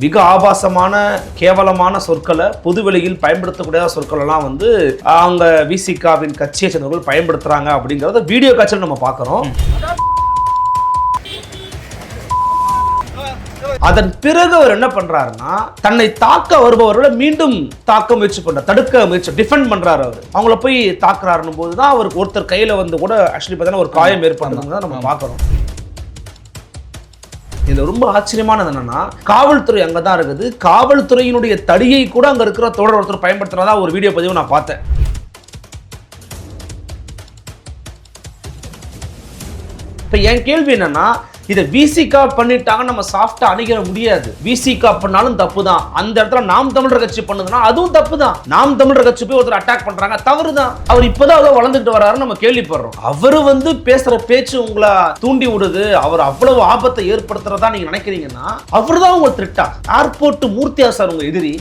மிக ஆபாசமான கேவலமான சொற்களை பொதுவெளியில் பயன்படுத்தக்கூடிய சொற்கள் எல்லாம் வந்து அவங்க விசிகாவின் கட்சியை சேர்ந்தவர்கள் பயன்படுத்துறாங்க அப்படிங்கறத வீடியோ காட்சியில் நம்ம பார்க்குறோம். அதன் பிறகு அவர் என்ன பண்றாருன்னா தன்னை தாக்க வருபவர்களை மீண்டும் தாக்க முயற்சி பண்றார் தடுக்க முயற்சி டிஃபெண்ட் பண்றாரு அவர். அவங்கள போய் தாக்குறாருன்னு போது தான் அவருக்கு ஒருத்தர் கையில வந்து கூட ஆக்சுவலி பார்த்தீங்கன்னா ஒரு காயம் ஏற்பட்டதுன்னு நம்ம பார்க்குறோம். இதுல ரொம்ப ஆச்சரியமானது என்னன்னா காவல்துறை அங்கதான் இருக்குது. காவல்துறையினுடைய தடியை கூட அங்க இருக்கிற தோழர் ஒருத்தர் பயன்படுத்துறதா ஒரு வீடியோ பதிவு நான் பார்த்தேன். இப்போ என் கேள்வி என்னன்னா இதை விசிகா பண்ணிட்டாங்க நம்ம சாஃப்டா அணுகிற முடியாது. விசிகா பண்ணாலும் தப்பு தான் அந்த இடத்துல நாம் தமிழர் கட்சி பண்ணுதுன்னா அதுவும் தப்பு தான் நாம் தமிழர் கட்சி போய் ஒருத்தர் அட்டாக் பண்றாங்க தவறு தான் அவர் இப்பதான் ஏதோ வளர்ந்துட்டு வராரு நம்ம கேள்விப்படுறோம். அவர் வந்து பேசுற பேச்சு உங்களை தூண்டி விடுது. அவர் அவ்வளவு ஆபத்தை ஏற்படுத்துறதா நீங்க நினைக்கிறீங்கன்னா அவர் தான் உங்க திருட்டா. ஏர்போர்ட் மூர்த்தியா சார் உங்க எதிரி.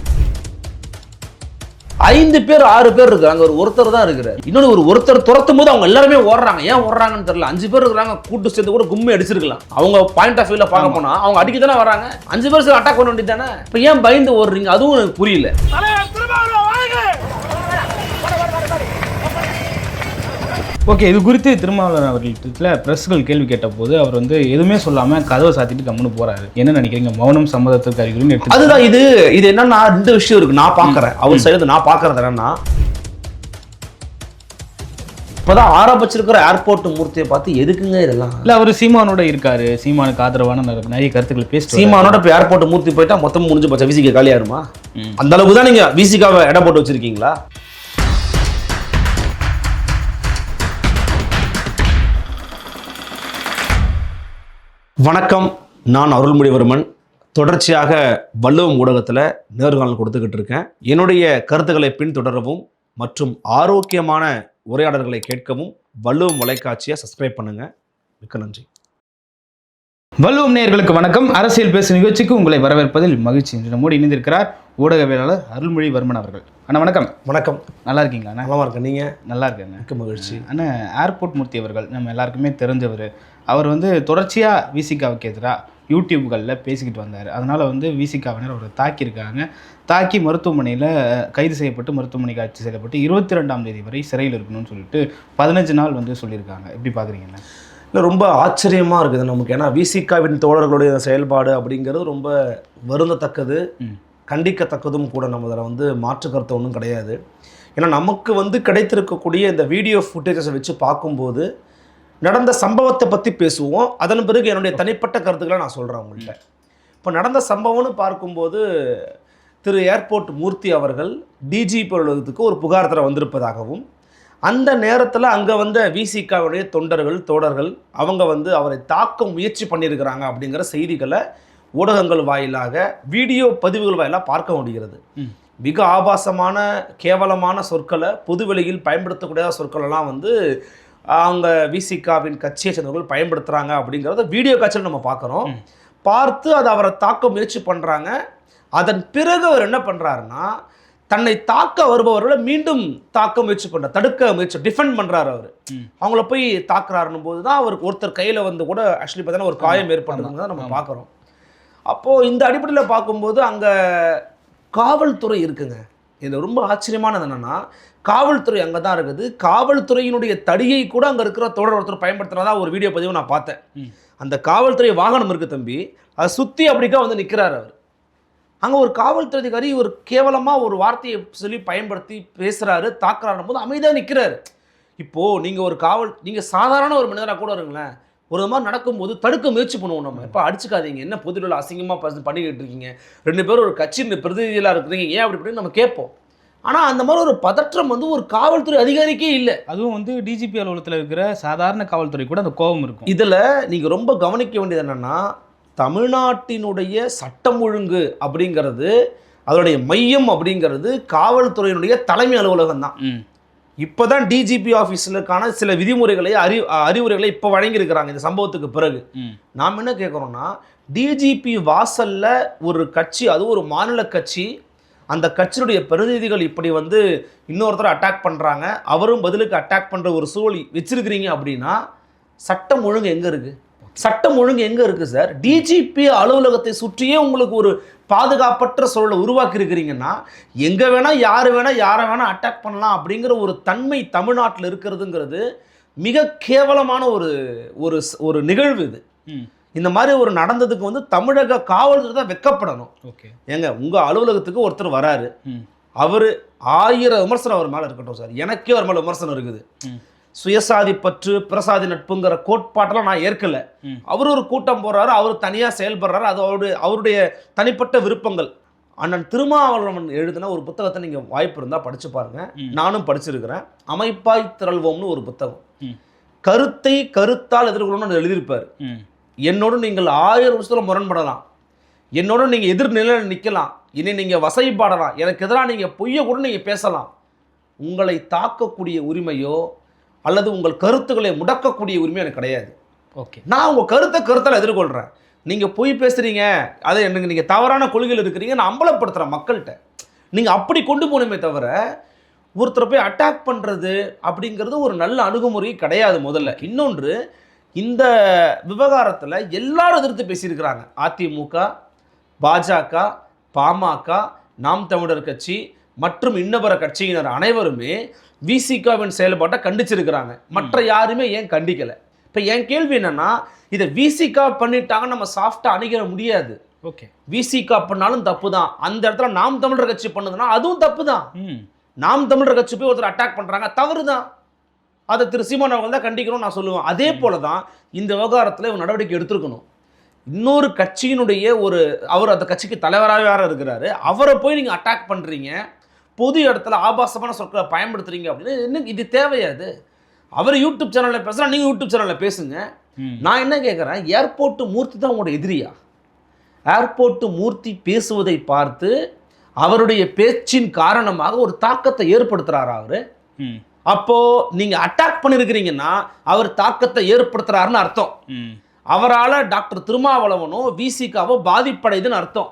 ஐந்து பேர் ஆறு பேர் இருக்காங்க ஒரு ஒருத்தர் தான் இருக்கிறார். இன்னொன்று ஒரு ஒருத்தர் துரத்தும் போது அவங்க எல்லாருமே ஓடுறாங்க. ஏன் ஓடுறாங்கன்னு தெரியல. அஞ்சு பேர் இருக்கிறாங்க. கூட்டு சேர்ந்து கூட கும்மி அடிச்சிருக்கலாம். அவங்க பாயிண்ட் ஆஃப் வியூல பார்க்க போனா அவங்க அடிக்க தானே வராங்க. அஞ்சு பேர் அட்டாக் பண்ண வேண்டியது தானே? இப்போ ஏன் பயந்து ஓடுறீங்க? அதுவும் எனக்கு புரியல. ஓகே இது குறித்து திருமாவளவன் அவர்கள்ட்ட பிரஸ்கள் கேள்வி கேட்டபோது அவர் வந்து எதுவுமே சொல்லாம கதவை சாத்திட்டு கம்முன்னு போறாரு. என்ன நினைக்கிறீங்க? மௌனம் சம்மதத்திற்கு அறிகுறின்னு அதுதான் இது இது என்னன்னா ரெண்டு விஷயம் இருக்கு. நான் பார்க்கறேன். அவர் சைடு நான் பார்க்கறது என்னன்னா இப்போதான் ஆரம்பிச்சிருக்கிற ஏர்போர்ட் மூர்த்தியை பார்த்து எதுக்குங்க இதெல்லாம்? இல்ல அவர் சீமானோட இருக்காரு. சீமானுக்கு ஆதரவான நிறைய- கருத்துக்கள் பேசிட்டு சீமானோட இப்போ ஏர்போர்ட் மூர்த்தி போயிட்டா மொத்தம் முடிஞ்சு போச்சா? விசிக்க காலியாருமா. அந்த அளவுக்கு தான் நீங்க விசிகாவை இடம் போட்டு வச்சிருக்கீங்களா? வணக்கம். நான் அருள்மொழிவர்மன். தொடர்ச்சியாக வள்ளுவம் ஊடகத்தில் நேர்காணல் கொடுத்துக்கிட்டு இருக்கேன். என்னுடைய கருத்துக்களை பின்தொடரவும் மற்றும் ஆரோக்கியமான உரையாடல்களை கேட்கவும் வள்ளுவம் வலைக்காட்சியை சப்ஸ்கிரைப் பண்ணுங்க. மிக்க நன்றி. வள்ளுவம் நேயர்களுக்கு வணக்கம். அரசியல் பேசும் நிகழ்ச்சிக்கு உங்களை வரவேற்பதில் மகிழ்ச்சி. இன்று நம்மோடு இணைந்திருக்கிறார் ஊடகவியலாளர் அருள்மொழிவர்மன் அவர்கள். அண்ணா வணக்கம். வணக்கம். நல்லா இருக்கீங்களா அண்ணா? நலமா இருக்க நீங்க? நல்லா இருக்கேங்க மிக்க மகிழ்ச்சி. அண்ணா ஏர்போர்ட் மூர்த்தி அவர்கள் நம்ம எல்லாருக்குமே தெரிஞ்சவர். அவர் வந்து தொடர்ச்சியாக விசிகாவுக்கு எதிராக யூடியூப்களில் பேசிக்கிட்டு வந்தார். அதனால் வந்து விசிகாவினர் அவரை தாக்கியிருக்காங்க. தாக்கி மருத்துவமனையில் கைது செய்யப்பட்டு மருத்துவமனைக்கு அழைத்து செல்லப்பட்டு இருபத்தி ரெண்டாம் தேதி வரை சிறையில் இருக்கணும்னு சொல்லிட்டு பதினஞ்சு நாள் வந்து சொல்லியிருக்காங்க. எப்படி பார்க்குறீங்கண்ணா இல்லை ரொம்ப ஆச்சரியமாக இருக்குது நமக்கு. ஏன்னா விசிகாவின் தோழர்களுடைய செயல்பாடு அப்படிங்கிறது ரொம்ப வருந்தத்தக்கது. கண்டிக்கத்தக்கதும் கூட நம்ம அதில் வந்து மாற்று கருத்து ஒன்றும் கிடையாது. ஏன்னா நமக்கு வந்து கிடைத்திருக்கக்கூடிய இந்த வீடியோ ஃபுட்டேஜஸை வச்சு பார்க்கும்போது நடந்த சம்பவத்தை பற்றி பேசுவோம். அதன் பிறகு என்னுடைய தனிப்பட்ட கருத்துக்களை நான் சொல்கிறேன் உங்கள்கிட்ட இப்போ நடந்த சம்பவம்னு பார்க்கும்போது திரு. ஏர்போர்ட் மூர்த்தி அவர்கள் டிஜிபி அலுவலகத்துக்கு ஒரு புகார் தர வந்திருப்பதாகவும் அந்த நேரத்தில் அங்கே வந்த விசிகாவுடைய தொண்டர்கள் தோடர்கள் அவங்க வந்து அவரை தாக்க முயற்சி பண்ணியிருக்கிறாங்க அப்படிங்கிற செய்திகளை ஊடகங்கள் வாயிலாக வீடியோ பதிவுகள் வாயிலாக பார்க்க முடிகிறது. மிக ஆபாசமான கேவலமான சொற்களை பொதுவெளியில் பயன்படுத்தக்கூடிய சொற்கள் எல்லாம் வந்து அவங்க விசிகாவின் கட்சியை சேர்ந்தவர்கள் பயன்படுத்துகிறாங்க அப்படிங்கிறத வீடியோ காட்சியில் நம்ம பார்க்குறோம். பார்த்து அதை அவரை தாக்க முயற்சி பண்ணுறாங்க அதன் பிறகு அவர் என்ன பண்ணுறாருன்னா தன்னை தாக்க வருபவர்களை மீண்டும் தாக்க முயற்சி பண்றார் தடுக்க முயற்சி டிஃபெண்ட் பண்றாரு அவர். அவங்கள போய் தாக்குறாருன்னும் போது தான் அவருக்கு ஒருத்தர் கையில வந்து கூட ஆக்சுவலி பார்த்தீங்கன்னா ஒரு காயம் ஏற்பட்டதுன்னு தான் நம்ம. பார்க்குறோம் அப்போ இந்த அடிப்படையில் பார்க்கும்போது அங்க காவல்துறை இருக்குங்க. இது ரொம்ப ஆச்சரியமானது என்னன்னா காவல்துறை அங்கே தான் இருக்குது. காவல்துறையினுடைய தடியை கூட அங்கே இருக்கிற தோழர் ஒருத்தர் பயன்படுத்துறதா ஒரு வீடியோ பதிவு நான் பார்த்தேன். அந்த காவல்துறை வாகனம் இருக்கு தம்பி. அதை சுற்றி அப்படிக்கா வந்து நிற்கிறார் அவர். அங்கே ஒரு காவல்துறை அதிகாரி ஒரு கேவலமாக ஒரு வார்த்தையை சொல்லி பயன்படுத்தி பேசுகிறாரு தாக்குறாரு போது அமைதியாக நிற்கிறாரு இப்போது நீங்கள் ஒரு காவல் நீங்கள் சாதாரண ஒரு மனிதராக கூட இருங்களேன். ஒரு மாதிரி நடக்கும்போது தடுக்க முயற்சி பண்ணுவோம் நம்ம. இப்போ அடிச்சுக்காதீங்க. என்ன பொதுவில் அசிங்கமாக பண்ணிக்கிட்டு இருக்கீங்க? ரெண்டு பேரும் ஒரு கட்சியின் பிரதிநிதிகளாக இருக்கிறீங்க. ஏன் அப்படி இப்படின்னு நம்ம கேட்போம். ஆனால் அந்த மாதிரி ஒரு பதற்றம் வந்து ஒரு காவல்துறை அதிகாரிக்கே இல்லை. அதுவும் வந்து டிஜிபி அலுவலகத்தில் இருக்கிற சாதாரண காவல்துறை கூட அந்த கோபம் இருக்கும். இதில் நீங்கள் ரொம்ப கவனிக்க வேண்டியது என்னென்னா தமிழ்நாட்டினுடைய சட்டம் ஒழுங்கு அப்படிங்கிறது அதனுடைய மையம் அப்படிங்கிறது காவல்துறையினுடைய தலைமை அலுவலகம் தான் இப்போ தான் டிஜிபி ஆஃபீஸுக்கான சில விதிமுறைகளை அறி அறிவுரைகளை இப்போ வழங்கியிருக்கிறாங்க இந்த சம்பவத்துக்கு பிறகு. நாம் என்ன கேட்குறோம்னா டிஜிபி வாசல்ல ஒரு கட்சி அது ஒரு மாநில கட்சி அந்த கட்சியினுடைய பிரதிநிதிகள் இப்படி வந்து இன்னொருத்தரை அட்டாக் பண்ணுறாங்க அவரும் பதிலுக்கு அட்டாக் பண்ணுற ஒரு சூழல் வச்சிருக்கிறீங்க அப்படின்னா சட்டம் ஒழுங்கு எங்கே இருக்குது சட்டம் ஒழுங்கு எங்க இருக்கு சார் டிஜிபி அலுவலகத்தை சுற்றியே உங்களுக்கு ஒரு பாதுகாப்பற்ற சூழலை உருவாக்கி இருக்கிறீங்கன்னா எங்க வேணா யாரு வேணா யாரை வேணா அட்டாக் பண்ணலாம் அப்படிங்கிற ஒரு தன்மை தமிழ்நாட்டில் இருக்கிறதுங்கிறது மிக கேவலமான ஒரு ஒரு ஒரு நிகழ்வு இது. இந்த மாதிரி ஒரு நடந்ததுக்கு வந்து தமிழக காவல்துறை தான் வெக்கப்படணும். ஓகே. ஏங்க உங்க அலுவலகத்துக்கு ஒருத்தர் வராரு. அவர் ஆயிரம் விமர்சனம் அவர் மேலே இருக்கட்டும் சார் எனக்கே அவர் மேலே விமர்சனம் இருக்குது. சுயசாதி பற்று பிரசாதி நட்புங்கிற கோட்பாட்டெல்லாம் நான் ஏற்கல. அவர் ஒரு கூட்டம் போடுறாரு அவர் தனியாக செயல்படுறாரு அது அவருடைய அவருடைய தனிப்பட்ட விருப்பங்கள். அண்ணன் திருமாவளவன் எழுதின ஒரு புத்தகத்தை நீங்கள் வாய்ப்பு இருந்தால் படிச்சு பாருங்க. ம். நானும் படிச்சிருக்கிறேன். அமைப்பாய் திரள்வோம்னு ஒரு புத்தகம். கருத்தை கருத்தால் எதிர்கொள்ளணும்னு எழுதியிருப்பார். என்னோடு நீங்கள் ஆயிரம் வருஷத்தில் முரண்படலாம். என்னோட நீங்கள் எதிர்நிலையில் நிற்கலாம் இனி நீங்கள் வசைப்பாடலாம் எனக்கு எதிராக நீங்கள் பொய்யை கூட நீங்கள் பேசலாம். உங்களை தாக்கக்கூடிய உரிமையோ அல்லது உங்கள் கருத்துக்களை முடக்கக்கூடிய உரிமை எனக்கு கிடையாது. ஓகே. நான் உங்கள் கருத்தை கருத்தால் எதிர்கொள்கிறேன் நீங்கள் பொய் பேசுகிறீங்க அதை எனக்கு நீங்கள் தவறான கொள்கையில் இருக்கிறீங்க நான் அம்பலப்படுத்துகிறேன் மக்கள்கிட்ட. நீங்கள் அப்படி கொண்டு போகணுமே தவிர ஒருத்தரை போய் அட்டாக் பண்ணுறது அப்படிங்கிறது ஒரு நல்ல அணுகுமுறை கிடையாது முதல்ல. இன்னொன்று இந்த விவகாரத்தில் எல்லாரும் எதிர்த்து பேசியிருக்கிறாங்க. அதிமுக பாஜக பாமக நாம் தமிழர் கட்சி மற்றும் இன்னபிற கட்சியினர் அனைவருமே விசிகாவின் செயல்பாட்டை கண்டிச்சிருக்கிறாங்க. மற்ற யாருமே ஏன் கண்டிக்கலை? இப்போ என் கேள்வி என்னன்னா இதை விசிகா பண்ணிட்டாங்க நம்ம சாஃப்டாக அணுகிற முடியாது. ஓகே. விசிகா பண்ணாலும் தப்பு தான் அந்த இடத்துல நாம் தமிழர் கட்சி பண்ணுதுன்னா அதுவும் தப்பு தான் ம். நாம் தமிழர் கட்சி போய் ஒருத்தர் அட்டாக் பண்ணுறாங்க தவறு தான் அதை திரு சீமான் அவங்க தான் கண்டிக்கணும்னு நான் சொல்லுவேன். அதே போல தான் இந்த விவகாரத்தில் இவன் நடவடிக்கை எடுத்திருக்கணும். இன்னொரு கட்சியினுடைய ஒரு அவர் அந்த கட்சிக்கு தலைவராக வேற இருக்கிறாரு. அவரை போய் நீங்கள் அட்டாக் பண்ணுறீங்க பொது இடத்துல ஆபாசமான சொற்களை பயன்படுத்துறீங்க அப்படின்னு என்ன இது தேவையாது அவர் யூடியூப் சேனலில் பேசுகிறா நீங்கள் யூடியூப் சேனலில் பேசுங்க. நான் என்ன கேட்குறேன் ஏர்போர்ட்டு மூர்த்தி தான் உங்களோட எதிரியா? ஏர்போர்ட்டு மூர்த்தி பேசுவதை பார்த்து அவருடைய பேச்சின் காரணமாக ஒரு தாக்கத்தை ஏற்படுத்துறாரா அவரு? ம். அப்போ நீங்க அட்டாக் பண்ணிருக்கிறீங்கன்னா அவர் தாக்கத்தை ஏற்படுத்துறாருன்னு அர்த்தம். அவரால் டாக்டர் திருமாவளவனோ விசிகாவோ பாதிப்படையுதுன்னு அர்த்தம்.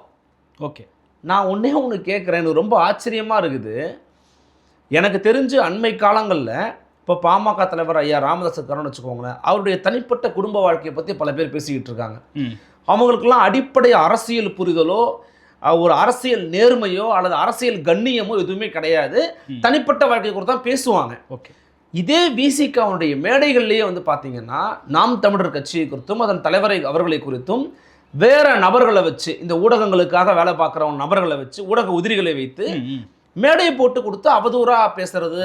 ஓகே. நான் ஒன்றே ஒன்று கேட்குறேன் எனக்கு ரொம்ப ஆச்சரியமாக இருக்குது. எனக்கு தெரிஞ்சு அண்மை காலங்களில் இப்போ பாமக தலைவர் ஐயா ராமதாஸ் வச்சுக்கோங்களேன் அவருடைய தனிப்பட்ட குடும்ப வாழ்க்கையை பற்றி பல பேர் பேசிக்கிட்டு இருக்காங்க. அவங்களுக்கெல்லாம் அடிப்படை அரசியல் புரிதலோ ஒரு அரசியல் நேர்மையோ அல்லது அரசியல் கண்ணியமோ எதுவுமே கிடையாது. தனிப்பட்ட வாழ்க்கை குறித்து தான் பேசுவாங்க. ஓகே. இதே விசிகாவுடைய மேடைகள்லேயே வந்து பார்த்தீங்கன்னா நாம் தமிழர் கட்சியை குறித்தும் அதன் தலைவரை அவர்களை குறித்தும் வேற நபர்களை வச்சு இந்த ஊடகங்களுக்காக வேலை பார்க்குறவங்க நபர்களை வச்சு ஊடக உதிரிகளை வைத்து மேடையை போட்டு கொடுத்து அவதூறா பேசுறது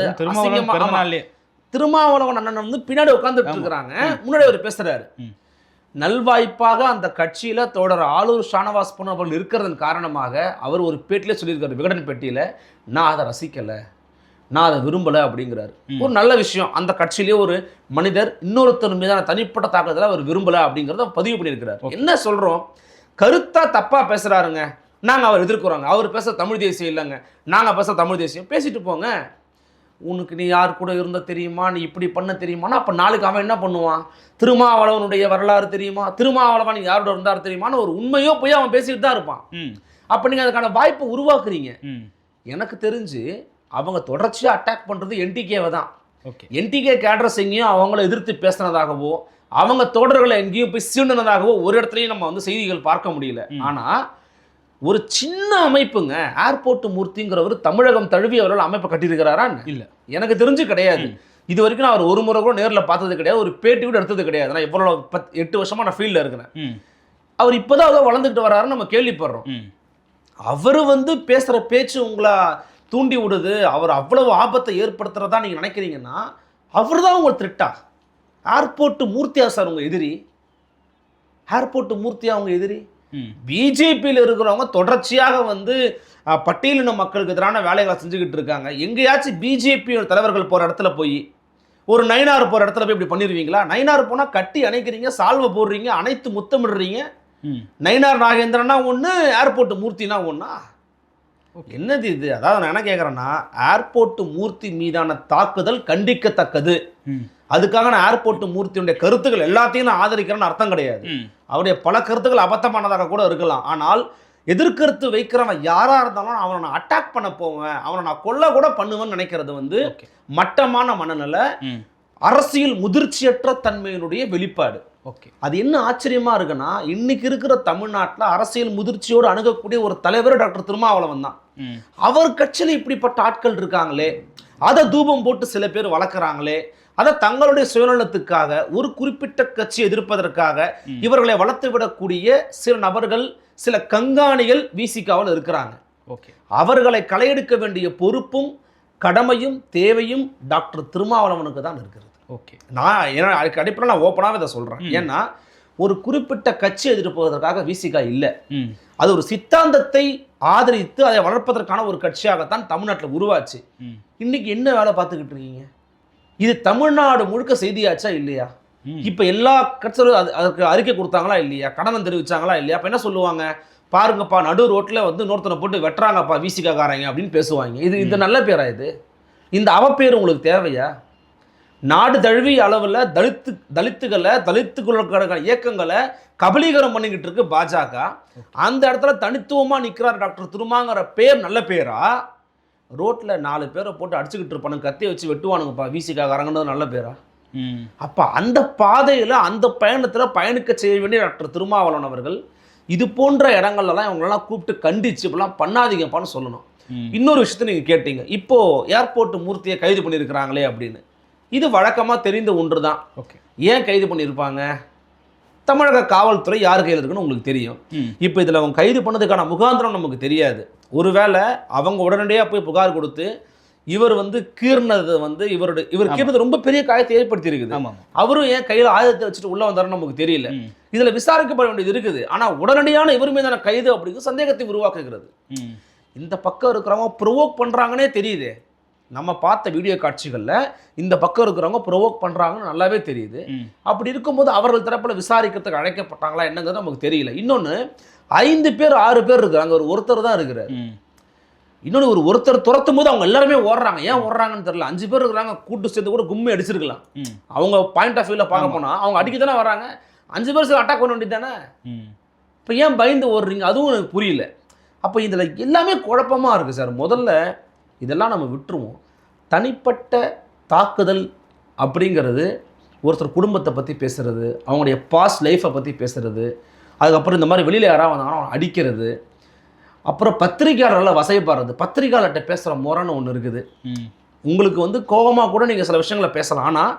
திருமாவளவன் அண்ணன் வந்து பின்னாடி உட்காந்துட்டு. இருக்கிறாங்க. முன்னாடி அவர் பேசுறாரு. நல்வாய்ப்பாக அந்த கட்சியில தோழர் ஆளூர் ஷானவாஸ் பொன் அவர்கள் இருக்கிறதன் காரணமாக அவர் ஒரு பேட்டிலே சொல்லியிருக்காரு விகடன் பேட்டியில நான் அதை ரசிக்கல. நான் அதை விரும்பல அப்படிங்கிறாரு. ஒரு நல்ல விஷயம். அந்த கட்சியிலேயே ஒரு மனிதர் இன்னொருத்தர் மீதான தனிப்பட்ட தாக்கத்தில் அவர் விரும்பல அப்படிங்கிறத பதிவு பண்ணியிருக்கிறார். என்ன சொல்றோம்? கருத்தா தப்பா பேசுறாருங்க. நாங்க அவர் எதிர்க்கிறோங்க அவர் பேச தமிழ் தேசியம் இல்லைங்க. நாங்க பேச தமிழ் தேசியம். பேசிட்டு போங்க. உனக்கு நீ யார் கூட இருந்த தெரியுமா? நீ இப்படி பண்ண தெரியுமானா அப்போ நாளைக்கு அவன் என்ன பண்ணுவான்? திருமாவளவனுடைய வரலாறு தெரியுமா? திருமாவளவன் யாரோட இருந்தார் தெரியுமான்னு ஒரு உண்மையோ போய் அவன் பேசிட்டு தான் இருப்பான். அப்போ நீங்கள் அதுக்கான வாய்ப்பை உருவாக்குறீங்க. எனக்கு தெரிஞ்சு அவங்க தொடர்ச்சியாக அட்டாக் பண்ணுறது என்டிகேவை தான். ஓகே என்டிகே கேட்ரஸ் எங்கேயும் அவங்கள எதிர்த்து பேசுனதாகவோ அவங்க தோழர்களை எங்கேயும் போய் சீண்டுனதாகவோ ஒரு இடத்துலையும் நம்ம வந்து செய்திகள் பார்க்க முடியல. ஆனால் ஒரு சின்ன அமைப்புங்க ஏர்போர்ட் மூர்த்திங்கிறவர் தமிழகம் தழுவி அவர்கள் அமைப்பை கட்டியிருக்கிறாரா? இல்ல. எனக்கு தெரிஞ்சு கிடையாது. இது வரைக்கும் நான் அவர் ஒரு முறை கூட நேரில் பார்த்தது கிடையாது. ஒரு பேட்டி கூட எடுத்தது கிடையாது. நான் இவ்வளோ பத் எட்டு வருஷமா நான் ஃபீல்டில் இருக்கிறேன். அவர் இப்போதான் வளர்ந்துக்கிட்டு வராருன்னு நம்ம கேள்விப்படுறோம். அவர் வந்து பேசுகிற பேச்சு உங்களை தூண்டி விடுது அவர் அவ்வளவு ஆபத்தை ஏற்படுத்துறதா நீங்கள் நினைக்கிறீங்கன்னா அவர் தான் உங்கள் த்ரெட்டா ஏர்போர்ட்டு மூர்த்தியா சார் உங்கள் எதிரி? ஏர்போர்ட்டு மூர்த்தியா அவங்க எதிரி? ம். பிஜேபியில் இருக்கிறவங்க தொடர்ச்சியாக வந்து பட்டியலின மக்களுக்கு எதிரான வேலைகளை செஞ்சுக்கிட்டு இருக்காங்க. எங்கேயாச்சும் பிஜேபி தலைவர்கள் போகிற இடத்துல போய் ஒரு நைனார் போகிற இடத்துல போய் இப்படி பண்ணிடுவீங்களா நைனார் போனால் கட்டி அணைக்கிறீங்க சால்வை போடுறீங்க அனைத்து முத்தமிடுறீங்க. ம். நயினார் நாகேந்திரனா ஒன்று ஏர்போர்ட் மூர்த்தினா ஒன்றா என்னது இது? அதாவது நான் என்ன கேட்குறேன்னா ஏர்போர்ட் மூர்த்தி மீதான தாக்குதல் கண்டிக்கத்தக்கது. அதுக்காக நான் ஏர்போர்ட் மூர்த்தியுடைய கருத்துக்கள் எல்லாத்தையும் நான் ஆதரிக்கிறேன்னு அர்த்தம் கிடையாது. அவருடைய பல கருத்துக்கள் அபத்தமானதாக கூட இருக்கலாம். ஆனால் எதிர்கருத்து வைக்கிறவன் யாராக இருந்தாலும் அவனை நான் அட்டாக் பண்ண போவேன். அவனை நான் கொல்ல கூட பண்ணுவேன்னு நினைக்கிறது வந்து மட்டமான மனநிலை அரசியல் முதிர்ச்சியற்ற தன்மையினுடைய வெளிப்பாடு. ஓகே. அது என்ன ஆச்சரியமா இருக்குன்னா இன்னைக்கு இருக்கிற தமிழ்நாட்டில் அரசியல் முதிர்ச்சியோடு அணுகக்கூடிய ஒரு தலைவர் டாக்டர் திருமாவளவன் தான். அவர் கட்சியில் இப்படிப்பட்ட ஆட்கள் இருக்காங்களே அதை தூபம் போட்டு சில பேர் வளர்க்குறாங்களே அதை தங்களுடைய சுயநலத்துக்காக ஒரு குறிப்பிட்ட கட்சி எதிர்ப்பதற்காக. இவர்களை வளர்த்து விடக்கூடிய சில நபர்கள் சில கங்காணிகள் விசிகாவில் இருக்கிறாங்க. ஓகே. அவர்களை களையெடுக்க வேண்டிய பொறுப்பும் கடமையும் தேவையும் டாக்டர் திருமாவளவனுக்கு தான் இருக்கிறது. ஓகே. நான் ஏன்னா அதுக்கு அடிப்படையில் நான் ஓப்பனாகவே இதை சொல்கிறேன். ஏன்னா ஒரு குறிப்பிட்ட கட்சி எதிர்ப்பதற்காக விசிகா இல்லை. அது ஒரு சித்தாந்தத்தை ஆதரித்து அதை வளர்ப்பதற்கான ஒரு கட்சியாகத்தான் தமிழ்நாட்டில் உருவாச்சு. இன்னைக்கு என்ன வேலை பார்த்துக்கிட்டு இருக்கீங்க? இது தமிழ்நாடு முழுக்க செய்தியாச்சா இல்லையா. இப்போ எல்லா கட்சிகளும் அது அதற்கு அறிக்கை கொடுத்தாங்களா இல்லையா? கடனம் தெரிவிச்சாங்களா இல்லையா? அப்போ என்ன சொல்லுவாங்க? பாருங்கப்பா நடு ரோட்டில் வந்து இன்னொருத்தனை போட்டு வெட்டுறாங்கப்பா விசிகாக்காரங்க அப்படின்னு பேசுவாங்க. இது இது நல்ல பேரா இது? இந்த அவப்பேர் உங்களுக்கு தேவையா? நாடு தழுவிய அளவில் தலித்து தலித்துகளை தலித்துக்களுக்கான இயக்கங்களை கபலீகரம் பண்ணிக்கிட்டு இருக்கு பாஜக. அந்த இடத்துல தனித்துவமாக நிற்கிறார் டாக்டர் திருமாங்கிற பேர் நல்ல பேரா? ரோட்டில் நாலு பேரை போட்டு அடிச்சுக்கிட்டு இருப்பானுங்க கத்தியை வச்சு வெட்டுவானுங்கப்பா. விசிகாக்காரங்கன்றது நல்ல பேரா? ம். அப்போ அந்த பாதையில் அந்த பயணத்தில் பயணிக்க செய்ய வேண்டிய டாக்டர் திருமாவளவன் அவர்கள் இது போன்ற இடங்கள்லாம் இவங்களெல்லாம் கூப்பிட்டு கண்டிச்சு இப்படிலாம் பண்ணாதீங்கப்பான்னு சொல்லணும். இன்னொரு விஷயத்தை நீங்கள் கேட்டீங்க. இப்போ ஏர்போர்ட் மூர்த்தியை கைது பண்ணியிருக்கிறாங்களே அப்படின்னு. இது வழக்கமாக தெரிந்த ஒன்று தான் ஓகே. ஏன் கைது பண்ணியிருப்பாங்க? தமிழக காவல்துறை யார் கையில் இருக்குன்னு உங்களுக்கு தெரியும். இப்போ இதில் அவங்க கைது பண்ணதுக்கான முகாந்திரம் நமக்கு தெரியாது. ஒருவேளை அவங்க உடனடியாக போய் புகார் கொடுத்து இவர் வந்து கீர்னது வந்து இவருடைய இவர். கீர்னது ரொம்ப பெரிய காயத்தை ஏற்படுத்தி இருக்குது அவரும் ஏன் கையில் ஆயுதத்தை வச்சுட்டு உள்ள வந்தாருன்னு நமக்கு தெரியல. இதுல விசாரிக்கப்பட வேண்டியது இருக்குது. ஆனா உடனடியான இவர் மீதான கைது அப்படிங்கிறது சந்தேகத்தை உருவாக்குகிறது. இந்த பக்கம் இருக்கிறவங்க ப்ரொவோக் பண்றாங்கன்னே தெரியுது. நம்ம பார்த்த வீடியோ காட்சிகள்ல இந்த பக்கம் இருக்கிறவங்க ப்ரொவோக் பண்றாங்கன்னு நல்லாவே தெரியுது. அப்படி இருக்கும்போது அவர்கள் தரப்புல விசாரிக்கிறதுக்கு அழைக்கப்பட்டாங்களா என்னங்கிறது நமக்கு தெரியல. இன்னொன்னு ஐந்து பேர் ஆறு பேர் இருக்கிறாங்க ஒரு ஒருத்தர் தான் இருக்கிறார். இன்னொன்று ஒரு ஒருத்தர் துரத்தும் போது அவங்க எல்லாருமே ஓடுறாங்க. ஏன் ஓடுறாங்கன்னு தெரியல. அஞ்சு பேர் இருக்கிறாங்க கூட்டு சேர்த்து கூட கும்மி அடிச்சிருக்கலாம். அவங்க பாயிண்ட் ஆஃப் வியூவில் பார்க்க ஆமா. போனா அவங்க அடிக்க தானே வராங்க. அஞ்சு பேர் சேர்ந்து அட்டாக் பண்ண வேண்டியது தானே இப்போ ஏன் பயந்து ஓடுறீங்க? அதுவும் எனக்கு புரியல. அப்போ இதில் எல்லாமே குழப்பமாக இருக்குது சார். முதல்ல இதெல்லாம் நம்ம விட்டுருவோம். தனிப்பட்ட தாக்குதல் அப்படிங்கிறது ஒருத்தர் குடும்பத்தை பற்றி பேசுறது அவங்களுடைய பாஸ்ட் லைஃப்பை பற்றி பேசுறது அதுக்கப்புறம் இந்த மாதிரி வெளியில் யாராவது வந்தாங்கன்னா அடிக்கிறது. அப்புறம் பத்திரிக்கையாளர்களை வசைப்பாடுறது பத்திரிக்கையாளர்கிட்ட பேசுகிற முறைன்னு ஒன்று இருக்குது. உங்களுக்கு வந்து கோபமாக கூட நீங்கள் சில விஷயங்களை பேசலாம். ஆனால்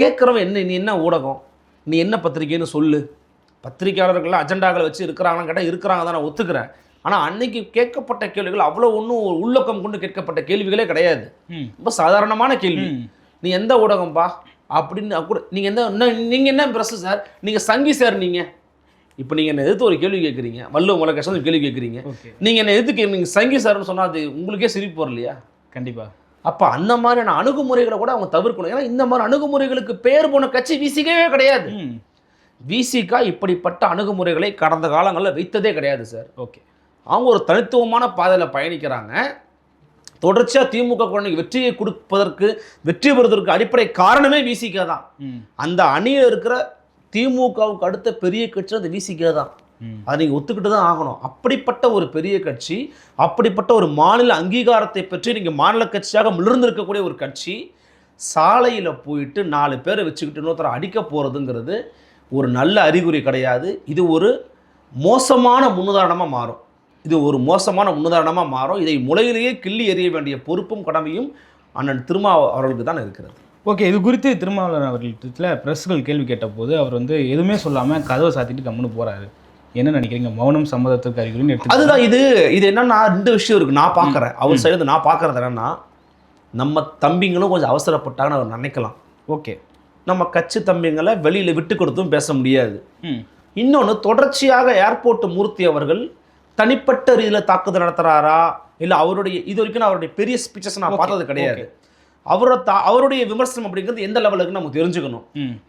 கேட்குறவன் என்ன நீ என்ன ஊடகம்? நீ என்ன பத்திரிக்கைன்னு சொல்லு. பத்திரிக்கையாளர்கள் அஜெண்டாக்களை வச்சு இருக்கிறாங்கன்னு கேட்டால் இருக்கிறாங்க தான் நான் ஒத்துக்கிறேன். ஆனால் அன்னைக்கு கேட்கப்பட்ட கேள்விகள் அவ்வளோ ஒன்றும் உள்ளக்கம் கொண்டு கேட்கப்பட்ட கேள்விகளே கிடையாது. ரொம்ப சாதாரணமான கேள்வி. நீ எந்த ஊடகம்பா? அப்படின்னு கூட நீங்கள் எந்த என்ன நீங்கள் என்ன ப்ரெஸ்ஸு சார்? நீங்கள் சங்கி சார் நீங்கள் இப்போ நீங்கள் என்ன எதிர்த்து ஒரு கேள்வி கேட்குறீங்க. வல்லு உங்களை கஷ்டம் கேள்வி கேட்குறீங்க. நீங்கள் என்ன எதுக்கு நீங்கள் சங்கி சார்னு சொன்னால் அது உங்களுக்கே சிரிப்பு வரலையா? கண்டிப்பா. அப்போ அந்த மாதிரியான அணுகுமுறைகளை கூட அவங்க தவிர்க்கணும். ஏன்னா இந்த மாதிரி அணுகுமுறைகளுக்கு பேர் போன கட்சி விசிகவே கிடையாது. விசிகா இப்படிப்பட்ட அணுகுமுறைகளை கடந்த காலங்களில் வைத்ததே கிடையாது சார். ஓகே. அவங்க ஒரு தனித்துவமான பாதையில் பயணிக்கிறாங்க. தொடர்ச்சியாக திமுக குழந்தைக்கு வெற்றியை கொடுப்பதற்கு வெற்றி பெறுவதற்கு அடிப்படை காரணமே விசிகா தான் அந்த அணியில் இருக்கிற திமுகவுக்கு அடுத்த பெரிய கட்சி அந்த விசிகா தான் அதை நீங்கள் ஒத்துக்கிட்டு தான் ஆகணும். அப்படிப்பட்ட ஒரு பெரிய கட்சி அப்படிப்பட்ட ஒரு மாநில அங்கீகாரத்தை பற்றி நீங்கள் மாநில கட்சியாக மிளர்ந்திருக்கக்கூடிய ஒரு கட்சி சாலையில் போயிட்டு நாலு பேரை வச்சுக்கிட்டு இன்னொருத்தரை அடிக்க போகிறதுங்கிறது ஒரு நல்ல அறிகுறி கிடையாது. இது ஒரு மோசமான முன்னுதாரணமாக மாறும். இது ஒரு மோசமான முன்னுதாரணமாக மாறும். இதை முளையிலேயே கிள்ளி எறிய வேண்டிய பொறுப்பும் கடமையும் அண்ணன் திருமா அவர்களுக்கு தான் இருக்கிறது. ஓகே இது குறித்து திருமாவளவன் அவர்களிடத்துல பிரஸ்கள் கேள்வி கேட்டபோது அவர் வந்து எதுவுமே சொல்லாமல் கதவை சாத்திட்டு கம்முன்னு போறாரு. என்ன நினைக்கிறீங்க? மௌனம் சம்மதத்திற்கு அறிகுறின்னு எடுத்து அதுதான் இது. இது என்னன்னா ரெண்டு விஷயம் இருக்கு. நான் பார்க்குறேன் அவர் சைடு நான் பார்க்கறது என்னன்னா நம்ம தம்பிங்களும் கொஞ்சம் அவசரப்பட்டாங்கன்னு அவர் நினைக்கலாம். ஓகே. நம்ம கட்சி தம்பிங்களை வெளியில் விட்டு கொடுத்தும் பேச முடியாது. இன்னொன்று தொடர்ச்சியாக ஏர்போர்ட் மூர்த்தி அவர்கள் தனிப்பட்ட ரீதியில் தாக்குதல் நடத்துகிறாரா இல்லை அவருடைய இது வரைக்கும் நான் அவருடைய பெரிய ஸ்பீச்சஸ் நான் பார்த்தது கிடையாது. அவரோட தா அவருடைய விமர்சனம் அப்படிங்கிறது எந்த லெவலுக்கு நமக்கு தெரிஞ்சுக்கணும்.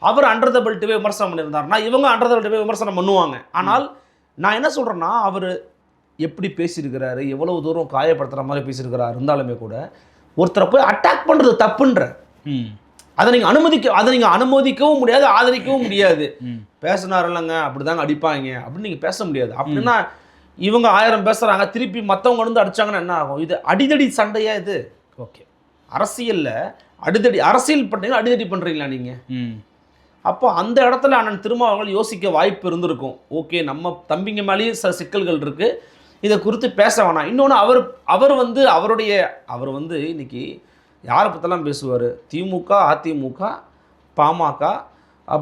அவர் அண்டர் த பெல்ட்டுவே விமர்சனம் பண்ணியிருந்தாருன்னா இவங்க அண்டர் த பெல்ட்டுவே விமர்சனம் பண்ணுவாங்க. ஆனால் நான் என்ன சொல்கிறேன்னா அவர் எப்படி பேசியிருக்கிறாரு எவ்வளவு தூரம் காயப்படுத்துகிற மாதிரி பேசியிருக்கிறாரு இருந்தாலுமே கூட ஒருத்தரை போய் அட்டாக் பண்ணுறது தப்புன்ற. அதை நீங்கள் அனுமதிக்க அதை நீங்கள் அனுமதிக்கவும் முடியாது ஆதரிக்கவும் முடியாது. பேசினார் இல்லைங்க அப்படி தாங்க அடிப்பாங்க அப்படின்னு நீங்கள் பேச முடியாது. அப்படின்னா இவங்க ஆயிரம் பேசுகிறாங்க திருப்பி மற்றவங்க வந்து அடிச்சாங்கன்னா என்ன ஆகும்? இது அடிதடி சண்டையா இது? ஓகே. அரசியலில் அடிதடி அரசியல் பண்ணுறீங்க அடிதடி பண்ணுறீங்களா நீங்கள் அப்போ அந்த இடத்துல அண்ணன் திருமாவளவன் யோசிக்க வாய்ப்பு இருந்திருக்கும். ஓகே நம்ம தம்பிங்க மேலேயும் சில சிக்கல்கள் இருக்குது இதை குறித்து பேச வேணாம். இன்னொன்று அவர் அவர் வந்து அவருடைய அவர் வந்து இன்னைக்கு யாரை பற்றிலாம் பேசுவார்? திமுக அதிமுக பாமக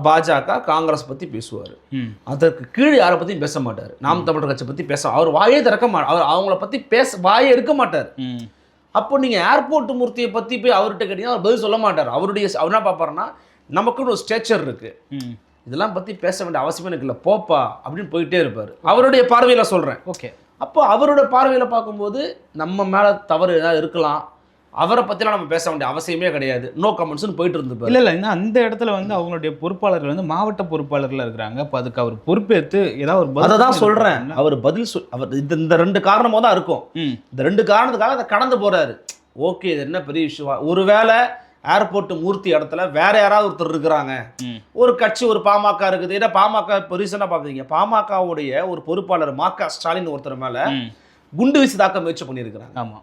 பாஜக காங்கிரஸ் பற்றி பேசுவார். ம். அதற்கு கீழே யாரை பற்றியும் பேச மாட்டார். நாம் தமிழர் கட்சி பற்றி பேச அவர் வாயே திறக்க மாட்டார் அவர் அவங்கள பற்றி பேச வாயே எடுக்க மாட்டார். ம். அப்போ நீங்கள் ஏர்போர்ட் மூர்த்தியை பற்றி போய் அவர்கிட்ட கேட்டீங்கன்னா அவர் பதில் சொல்ல மாட்டார். அவருடைய அவர் என்ன பார்ப்பாருன்னா நமக்குன்னு ஒரு ஸ்டேச்சர் இருக்குது இதெல்லாம் பற்றி பேச வேண்டிய அவசியமே எனக்கு இல்லை. போப்பா அப்படின்னு போயிட்டே இருப்பார். அவருடைய பார்வையில் சொல்கிறேன் ஓகே. அப்போ அவரோட பார்வையில் பார்க்கும்போது நம்ம மேலே தவறு ஏதாவது இருக்கலாம். அவரை பற்றிலாம் நம்ம பேச வேண்டிய அவசியமே கிடையாது. நோ கமெண்ட்ஸ்னு போயிட்டு இருந்துப்பார் இல்ல இல்ல இன்னும் அந்த இடத்துல வந்து அவங்களுடைய பொறுப்பாளர்கள் வந்து மாவட்ட பொறுப்பாளர்களா இருக்கிறாங்க. அப்ப அதுக்கு அவர் பொறுப்பேற்று ஏதாவது ஒரு அதை தான் சொல்கிறேன்? அவர் பதில் சொல் அவர் இந்த இந்த ரெண்டு காரணமாக தான் இருக்கும். இந்த ரெண்டு காரணத்துக்காக அதை கடந்து போறாரு. ஓகே இது என்ன பெரிய விஷயம்? ஒருவேளை ஏர்போர்ட் மூர்த்தி இடத்துல வேற யாராவது ஒருத்தர் இருக்கிறாங்க. ஒரு கட்சி ஒரு பாமக இருக்குது. ஏன்னா பாமக இப்போ ரீசெண்டாக பார்க்குறீங்க பாமகவுடைய ஒரு பொறுப்பாளர் மா க ஸ்டாலின் ஒருத்தர் மேலே குண்டு வீசி தாக்க முயற்சி பண்ணியிருக்கிறாங்க. ஆமா.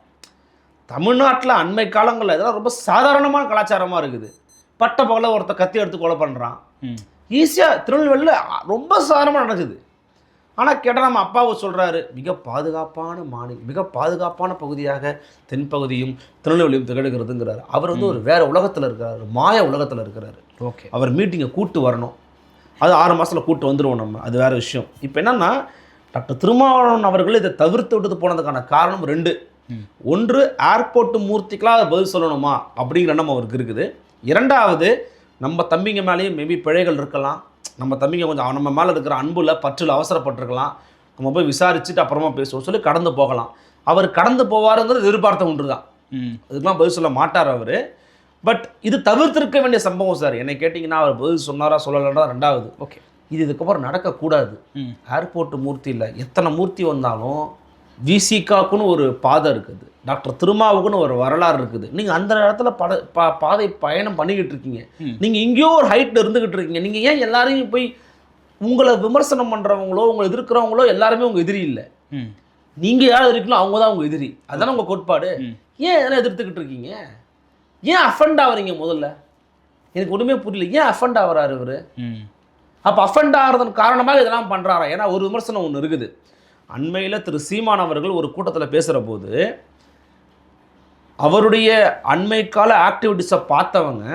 தமிழ்நாட்டில் அண்மை காலங்களில் இதெல்லாம் ரொம்ப சாதாரணமான கலாச்சாரமாக இருக்குது. பட்ட பகல ஒருத்தர் கத்தி எடுத்து கொலை பண்ணுறான் ஈஸியாக திருநெல்வேலியில் ரொம்ப சாதாரணமாக நடக்குது. ஆனால் கேட்டால் நம்ம அப்பாவை சொல்கிறாரு மிக பாதுகாப்பான மாநிலம் மிக பாதுகாப்பான பகுதியாக தென்பகுதியும் திருநெல்வேலியும் திகழ்கிறதுங்கிறாரு. அவர் வந்து ஒரு வேற உலகத்தில் இருக்கிறாரு மாய உலகத்தில் இருக்கிறாரு. ஓகே. அவர் மீட்டிங்கை கூட்டு வரணும். அது ஆறு மாதத்தில் கூட்டு வந்துடுவோம் நம்ம அது வேற விஷயம். இப்போ என்னன்னா டாக்டர் திருமாவளவன் அவர்கள் இதை தவிர்த்து விட்டு போனதுக்கான காரணம் ரெண்டு. ஒன்று ஏர்போர்ட் மூர்த்திக்கெலாம் அதை பதில் சொல்லணுமா? அப்படிங்கிற எண்ணம் அவருக்கு இருக்குது. இரண்டாவது நம்ம தம்பிங்க மேலேயும் மேபி பிழைகள் இருக்கலாம். நம்ம தம்பிங்க கொஞ்சம் நம்ம மேலே இருக்கிற அன்புல பற்றில் அவசரப்பட்டிருக்கலாம். நம்ம போய் விசாரிச்சுட்டு அப்புறமா பேசுவோம். சொல்லி கடந்து போகலாம். அவர் கடந்து போவாருங்கிறது எதிர்பார்த்த ஒன்று தான் ம். அதுக்கெல்லாம் பதில் சொல்ல மாட்டார் அவர். பட் இது தவிர்த்திருக்க வேண்டிய சம்பவம் சார். என்னை கேட்டிங்கன்னா அவர் பதில் சொன்னாரா சொல்லலன்றா ரெண்டாவது. ஓகே. இது இதுக்கப்புறம் நடக்கக்கூடாது. ம். ஏர்போர்ட் மூர்த்தி இல்லை. எத்தனை மூர்த்தி வந்தாலும் விசிகாக்குன்னு ஒரு பாதை இருக்குது. டாக்டர் திருமாவுக்குன்னு ஒரு வரலாறு இருக்குது. நீங்கள் அந்த இடத்துல பட பா பாதை பயணம் பண்ணிக்கிட்டு இருக்கீங்க. நீங்கள் எங்கேயோ ஒரு ஹைட்டில் இருந்துக்கிட்டு இருக்கீங்க. நீங்கள் ஏன் எல்லாரையும் போய் உங்களை விமர்சனம் பண்ணுறவங்களோ உங்களை எதிர்க்கிறவங்களோ எல்லாருமே உங்கள் எதிரி இல்லை. நீங்கள் யார் எதிர்க்கணும் அவங்க தான் உங்கள் எதிரி. அதானே உங்கள் கோட்பாடு. ஏன் இதெல்லாம் எதிர்த்துக்கிட்டு இருக்கீங்க? ஏன் அஃபண்ட் ஆகுறீங்க முதல்ல? எனக்கு ஒன்றுமே புரியல. ஏன் அஃபண்ட் ஆகுறாரு இவர்? அப்போ அஃபண்ட் ஆகிறதன் காரணமாக இதெல்லாம் பண்ணுறாரா ஏன்னா ஒரு விமர்சனம் ஒன்று இருக்குது. அண்மையில் திரு சீமான் அவர்கள் ஒரு கூட்டத்தில் பேசுகிற போது அவருடைய அண்மை கால ஆக்டிவிட்டிஸை பார்த்தவங்க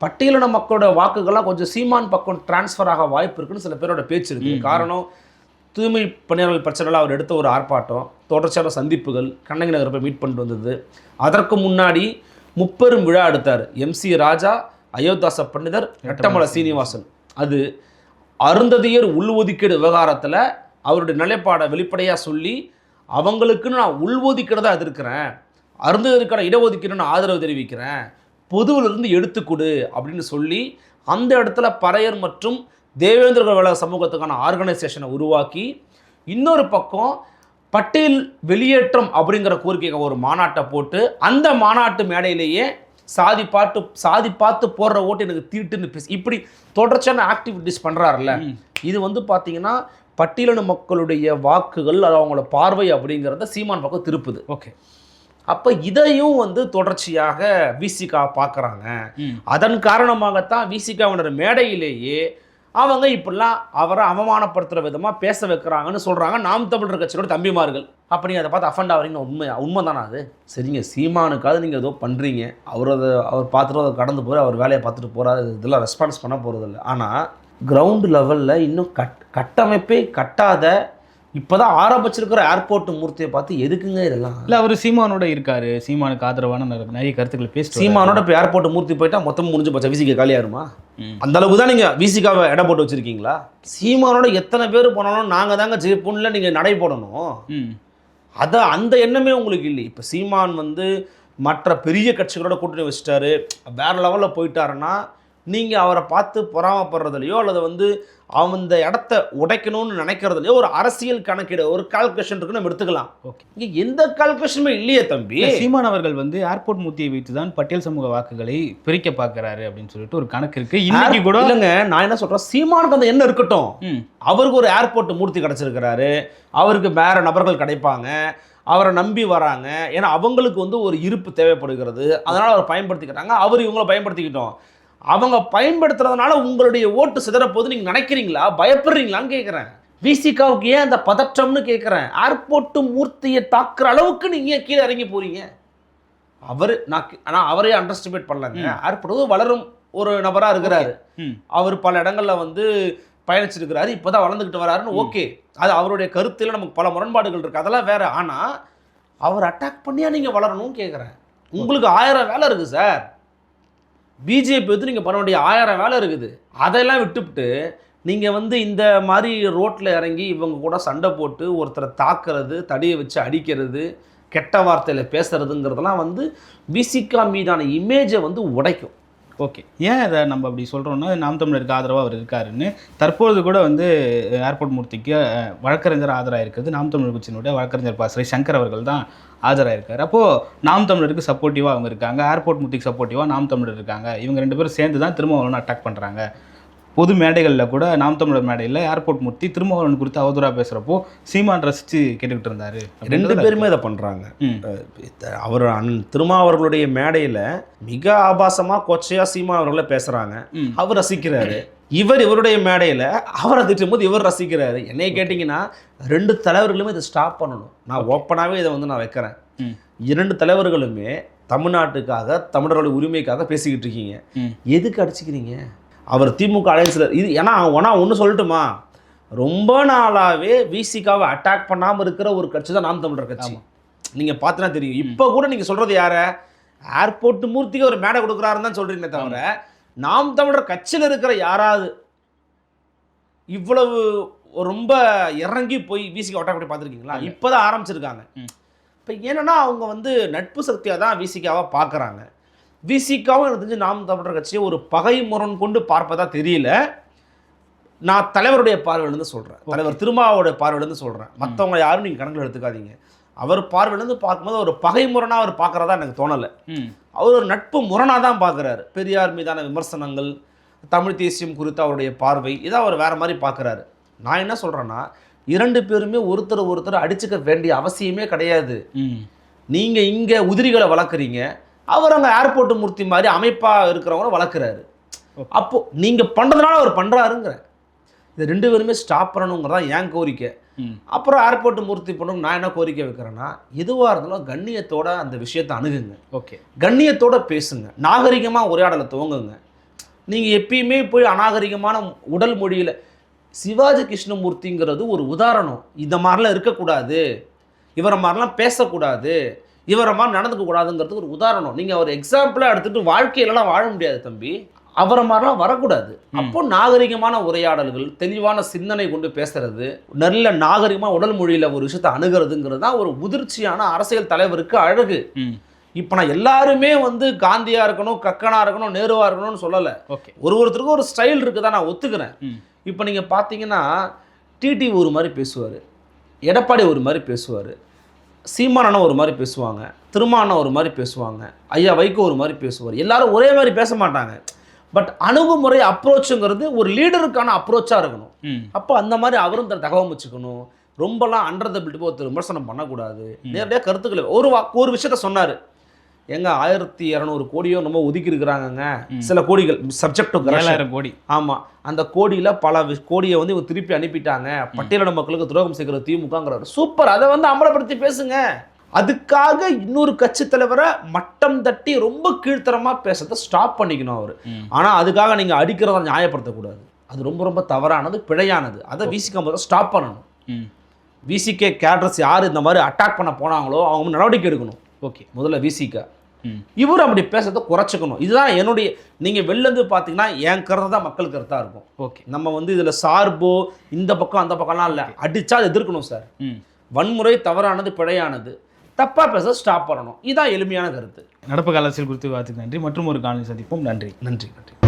பட்டியலின மக்களோட வாக்குகள்லாம் கொஞ்சம் சீமான் பக்கம் டிரான்ஸ்ஃபர் ஆக வாய்ப்பு இருக்குன்னு சில பேரோட பேச்சு இருக்குது காரணம் தூய்மை பணியாளர்கள் பிரச்சனையில் அவர் எடுத்த ஒரு ஆர்ப்பாட்டம் தொடர்ச்சியான சந்திப்புகள் கண்ணகி நகரை போய் மீட் பண்ணிட்டு வந்தது. அதற்கு முன்னாடி முப்பெரும் விழா எடுத்தார். எம்சி ராஜா அயோத்தாச பண்டிதர் ரெட்டமலை சீனிவாசன். அது அருந்ததியர் உள்ஒதுக்கீடு விவகாரத்தில் அவருடைய நிலைப்பாடை வெளிப்படையாக சொல்லி அவங்களுக்குன்னு நான் உள்ஒதுக்கீடு தான் எதிர்க்கிறேன். அருந்ததியருக்கான இடஒதுக்கீடு நான் ஆதரவு தெரிவிக்கிறேன். பொதுவிலிருந்து எடுத்துக்கொடு அப்படின்னு சொல்லி அந்த இடத்துல பறையர் மற்றும் தேவேந்திர வேலை சமூகத்துக்கான ஆர்கனைசேஷனை உருவாக்கி இன்னொரு பக்கம் பட்டியல் வெளியேற்றம் அப்படிங்கிற கோரிக்கைக்கு ஒரு மாநாட்டை போட்டு அந்த மாநாட்டு மேடையிலேயே சாதி பாட்டு சாதி பார்த்து போடுற ஓட்டு எனக்கு தீட்டுன்னு பேசி இப்படி தொடர்ச்சியான ஆக்டிவிட்டிஸ் பண்ணுறாருல்ல ம். இது வந்து பார்த்தீங்கன்னா பட்டியலின மக்களுடைய வாக்குகள் அது அவங்களோட பார்வை அப்படிங்கிறத சீமான் பக்கம் திருப்புது. ஓகே. அப்போ இதையும் வந்து தொடர்ச்சியாக விசிகா பார்க்குறாங்க அதன் காரணமாகத்தான் விசிகாவினர் மேடையிலேயே அவங்க இப்படிலாம் அவரை அவமானப்படுத்துகிற விதமாக பேச வைக்கிறாங்கன்னு சொல்கிறாங்க நாம் தமிழர் கட்சியோட தம்பிமார்கள். அப்போ நீங்கள் அதை பார்த்து அஃபண்ட் ஆகிறீங்க. உண்மை உண்மைதானா அது? சரிங்க சீமானுக்காவது நீங்கள் ஏதோ பண்ணுறீங்க அவர் அதை அவர் பார்த்துட்டு அதை கடந்து போய் அவர் வேலையை பார்த்துட்டு போகிறாரு இதெல்லாம் ரெஸ்பான்ஸ் பண்ண போகிறதில்ல ஆனால் கிரவுண்ட் லெவலில் இன்னும் கட் கட்டமைப்பே கட்டாத இப்போ தான் ஆரம்பிச்சிருக்கிற ஏர்போர்ட் மூர்த்தியை பார்த்து எதுக்குங்க இதெல்லாம்? இல்ல அவர் சீமானோட இருக்காரு. சீமானுக்கு ஆதரவான நிறைய கருத்துக்களை பேசிட்டு சீமானோட இப்போ ஏர்போர்ட் மூர்த்தி போயிட்டா மொத்தம் முடிஞ்சு போச்சா? விசிக காலியாருமா. அந்த அளவுக்கு தான் நீங்கள் விசிகாவை எடை போட்டு வச்சிருக்கீங்களா? சீமானோட எத்தனை பேர் போனாலும் நாங்கள் தாங்க ஜெயிப்போம்ல நீங்கள் நடை போடணும். அதை அந்த எண்ணமே உங்களுக்கு இல்லை. இப்போ சீமான் வந்து மற்ற பெரிய கட்சிகளோட கூட்டணி வச்சுட்டாரு. வேற லெவலில் போயிட்டாருன்னா நீங்கள் அவரை பார்த்து பொறாமப்படுறதுலையோ அல்லது வந்து அந்த இடத்த உடைக்கணும்னு நினைக்கிறதுலையோ ஒரு அரசியல் கணக்கீடு ஒரு கால்குலேஷன் இருக்குன்னு நம்ம எடுத்துக்கலாம். ஓகே இங்கே எந்த கால்குலேஷனுமே இல்லையே தம்பி. சீமான் அவர்கள் வந்து ஏர்போர்ட் மூர்த்தியை வைத்து தான் பட்டியல் சமூக வாக்குகளை பிரிக்க பார்க்கறாரு அப்படின்னு சொல்லிட்டு ஒரு கணக்கு இருக்கு. இன்னைக்கு கூட இல்லைங்க நான் என்ன சொல்கிறேன் சீமானுக்கு அந்த எண்ணம் இருக்கட்டும். அவருக்கு ஒரு ஏர்போர்ட் மூர்த்தி கிடச்சிருக்கிறாரு. அவருக்கு வேற நபர்கள் கிடைப்பாங்க. அவரை நம்பி வராங்க. ஏன்னா அவங்களுக்கு வந்து ஒரு இருப்பு தேவைப்படுகிறது. அதனால் அவர் பயன்படுத்திக்கிறாங்க அவர் இவங்கள பயன்படுத்திக்கிட்டோம். அவங்க பயன்படுத்துறதுனால உங்களுடைய ஓட்டு சிதறப்போது நீங்க நினைக்கிறீங்களா? பயப்படுறீங்களான்னு கேட்குறேன் விசிகாவுக்கு ஏன் அந்த பதற்றம்னு கேட்குறேன் ஏர்போர்ட்டு மூர்த்தியை தாக்குற அளவுக்கு நீங்க ஏன் கீழே இறங்கி போறீங்க? அவர் நான் கி- ஆனா அவரே அண்டர்ஸ்டிமேட் பண்ணலங்க. ஏர்போர்ட் வளரும் ஒரு நபரா இருக்கிறாரு அவர் பல இடங்கள்ல வந்து பயணிச்சிருக்கிறாரு. இப்போதான் வளர்ந்துக்கிட்டு வராருன்னு ஓகே. அது அவருடைய கருத்தில் நமக்கு பல முரண்பாடுகள் இருக்கு. அதெல்லாம் வேற. ஆனா அவர் அட்டாக் பண்ணியா நீங்க வளரணும்னு கேட்குறேன் உங்களுக்கு ஆயிரம் வேலை இருக்கு சார் பிஜேபி வந்து நீங்கள் பண்ண வேண்டிய ஆயிரம் வேலை இருக்குது. அதெல்லாம் விட்டுவிட்டு நீங்கள் வந்து இந்த மாதிரி ரோட்டில் இறங்கி இவங்க கூட சண்டை போட்டு ஒருத்தரை தாக்குறது தடியை வச்சு அடிக்கிறது கெட்ட வார்த்தையில் பேசுறதுங்கிறதெல்லாம் வந்து விசிகா மீதான இமேஜை வந்து உடைக்கும். ஓகே. ஏன் அதை நம்ம அப்படி சொல்கிறோம்னா நாம் தமிழருக்கு ஆதரவாக அவர் இருக்காருன்னு தற்பொழுது கூட வந்து ஏர்போர்ட் மூர்த்திக்கு வழக்கறிஞர் ஆதரவாக இருக்கிறது நாம் தமிழர் கட்சியினுடைய வழக்கறிஞர் பாசரை சங்கர் அவர்கள் தான் ஆஜராயிருக்காரு அப்போது நாம் தமிழருக்கு சப்போர்ட்டிவாக அவங்க இருக்காங்க ஏர்போர்ட் மூர்த்திக்கு சப்போர்ட்டிவாக நாம் தமிழர் இருக்காங்க. இவங்க ரெண்டு பேரும் சேர்ந்து தான் திரும்ப ஒன்று அட்டாக் பண்ணுறாங்க பொது மேடைகளில் கூட நாம் தமிழர் மேடையில் ஏர்போர்ட் மூர்த்தி திருமாவளவன் குறித்து அவதூறாக பேசுகிறப்போ சீமான் ரசித்து கேட்டுக்கிட்டு இருந்தாரு ரெண்டு பேருமே இதை இத்த- அவர் அண்ணன் திருமாவர்களுடைய மேடையில மிக ஆபாசமா கொச்சையா சீமா அவர்களை பேசுறாங்க. ம். அவர் ரசிக்கிறாரு. இவர் இவருடைய மேடையில அவரை திட்டும் போது இவர் ரசிக்கிறாரு. என்னைய கேட்டிங்கன்னா ரெண்டு தலைவர்களுமே இதை ஸ்டாப் பண்ணணும். நான் ஓப்பனாகவே இதை வந்து நான் வைக்கிறேன். இரண்டு தலைவர்களுமே தமிழ்நாட்டுக்காக தமிழர்களுடைய உரிமைக்காக பேசிக்கிட்டு இருக்கீங்க. எதுக்கு அடிச்சுக்கிறீங்க? அவர் திமுக அலையன்ஸில் இது ஏன்னா ஒன்றா ஒன்று சொல்லட்டுமா? ரொம்ப நாளாவே விசிகாவை அட்டாக் பண்ணாமல் இருக்கிற ஒரு கட்சி தான் நாம் தமிழர் கட்சி. நீங்கள் பார்த்தீங்கன்னா தெரியும். இப்போ கூட நீங்கள் சொல்கிறது யார? ஏர்போர்ட் மூர்த்திக்கு ஒரு மேடை கொடுக்குறாருன்னு தான் சொல்கிறீங்களே தவிர நாம் தமிழர் கட்சியில் இருக்கிற யாராவது இவ்வளவு ரொம்ப இறங்கி போய் விசிகா அட்டாக் பண்ணி பார்த்துருக்கீங்களா. இப்போ தான் ஆரம்பிச்சிருக்காங்க. இப்போ என்னன்னா அவங்க வந்து நட்பு சக்தியாக தான் விசிகாவை பார்க்குறாங்க. விசிகாவும் எனக்கு தெரிஞ்சு நாம் தமிழர் கட்சியை ஒரு பகை முரண் கொண்டு பார்ப்பதா தெரியல. நான் தலைவருடைய பார்வையிலேருந்து சொல்கிறேன் தலைவர் திருமாவோடைய பார்வையிலேருந்து சொல்கிறேன் மற்றவங்க யாரும் நீங்கள் கணக்கில் எடுத்துக்காதீங்க. அவர் பார்வையிலேருந்து பார்க்கும்போது ஒரு பகை முரணாக அவர் பார்க்குறதா எனக்கு தோணலை. அவர் ஒரு நட்பு முரணாக தான் பார்க்குறாரு. பெரியார் மீதான விமர்சனங்கள் தமிழ் தேசியம் குறித்த அவருடைய பார்வை இதை அவர் வேற மாதிரி பார்க்குறாரு. நான் என்ன சொல்கிறேன்னா இரண்டு பேருமே ஒருத்தர் ஒருத்தர் அடிச்சுக்க வேண்டிய அவசியமே கிடையாது. நீங்கள் இங்கே உதிரிகளை வளர்க்குறீங்க. அவர் அங்கே ஏர்போர்ட் மூர்த்தி மாதிரி அமைப்பாக இருக்கிறவங்கள வளர்க்குறாரு. Okay. அப்போ நீங்கள் பண்ணுறதுனால அவர் பண்ணுறாருங்கிற இது ரெண்டு பேருமே ஸ்டாப் பண்ணணுங்கிறதா என் கோரிக்கை. அப்புறம் ஏர்போர்ட் மூர்த்தி பண்ணணும் நான் என்ன கோரிக்கை வைக்கிறேன்னா எதுவாக இருந்தாலும் கண்ணியத்தோட அந்த விஷயத்தை அணுகுங்க. ஓகே கண்ணியத்தோட பேசுங்க. நாகரிகமாக உரையாடலை துவங்குங்க. நீங்கள் எப்பயுமே போய் அநாகரிகமான உடல் மொழியில் சிவாஜி கிருஷ்ணமூர்த்திங்கிறது ஒரு உதாரணம். இந்த மாதிரிலாம் இருக்கக்கூடாது. இவரை மாதிரிலாம் பேசக்கூடாது. இவரை மாதிரி நடந்துக்க கூடாதுங்கிறதுக்கு ஒரு உதாரணம். நீங்கள் ஒரு எக்ஸாம்பிளாக எடுத்துகிட்டு வாழ்க்கையிலலாம் வாழ முடியாது தம்பி. அவரை மாதிரிலாம் வரக்கூடாது. அப்போ நாகரிகமான உரையாடல்கள் தெளிவான சிந்தனை கொண்டு பேசுறது நல்ல நாகரிகமாக உடல் மொழியில் ஒரு விஷயத்தை அணுகிறதுங்கிறது தான் ஒரு முதிர்ச்சியான அரசியல் தலைவருக்கு அழகு. இப்போ நான் எல்லாருமே வந்து காந்தியா இருக்கணும் கக்கனா இருக்கணும் நேருவா இருக்கணும்னு சொல்லலை. ஓகே. ஒரு ஒருத்தருக்கும் ஒரு ஸ்டைல் இருக்குதா நான் ஒத்துக்கிறேன். இப்போ நீங்கள் பார்த்தீங்கன்னா டிடி ஒரு மாதிரி பேசுவார். எடப்பாடி ஒரு மாதிரி பேசுவார். சீமானண்ணன் ஒரு மாதிரி பேசுவாங்க திருமாண்ணன் ஒரு மாதிரி பேசுவாங்க ஐயா வைகோ ஒரு மாதிரி பேசுவார். எல்லாரும் ஒரே மாதிரி பேச மாட்டாங்க. பட் அணுகுமுறை அப்ரோச்சுங்கிறது ஒரு லீடருக்கான அப்ரோச்சாக இருக்கணும். அப்போ அந்த மாதிரி அவரும் தகவல் வச்சுக்கணும். ரொம்பலாம் அண்டர் த பில்ட் ஒருத்தர் விமர்சனம் பண்ணக்கூடாது. நேரடியாக கருத்துக்களை ஒரு ஒரு விஷயத்த சொன்னார். எங்க ஆயிரத்தி இரநூறு கோடியோ நம்ம ஒதுக்கி இருக்கிறாங்கங்க சில கோடிகள் சப்ஜெக்ட் ஏழாயிரம் கோடி. ஆமாம் அந்த கோடியில் பல கோடியை வந்து இவங்க திருப்பி அனுப்பிட்டாங்க. பட்டியலின மக்களுக்கு துரோகம் செய்கிற திமுகங்கிறாரு சூப்பர். அதை வந்து அமலப்படுத்தி பேசுங்க. அதுக்காக இன்னொரு கட்சி தலைவரை மட்டம் தட்டி ரொம்ப கீழ்த்தரமாக பேசுறதை ஸ்டாப் பண்ணிக்கணும் அவர். ஆனால் அதுக்காக நீங்கள் அடிக்கிறத நியாயப்படுத்தக்கூடாது. அது ரொம்ப ரொம்ப தவறானது பிழையானது. அதை விசிக்க முதல்ல ஸ்டாப் பண்ணணும். விசிகே கேட்ரஸ் யார் இந்த மாதிரி அட்டாக் பண்ண போனாங்களோ அவங்க நடவடிக்கை எடுக்கணும். ஓகே. முதல்ல விசிக இவர் அப்படி பேசுறதை குறைச்சிக்கணும். இதுதான் என்னுடைய நீங்கள் வெளிலேருந்து பார்த்தீங்கன்னா என் கருத்து தான் மக்கள் கருத்தாக இருக்கும். ஓகே. நம்ம வந்து இதில் சார்போ இந்த பக்கம் அந்த பக்கம்லாம் இல்லை. அடிச்சா அதை எதிர்க்கணும் சார். ம். வன்முறை தவறானது பிழையானது. தப்பாக பேச ஸ்டாப் பண்ணணும். இதுதான் எளிமையான கருத்து. நடப்பு கால அரசியல் குறித்து விவாதத்துக்கு நன்றி. மற்றும் ஒரு காணொலி சந்திப்போம். நன்றி. நன்றி நன்றி.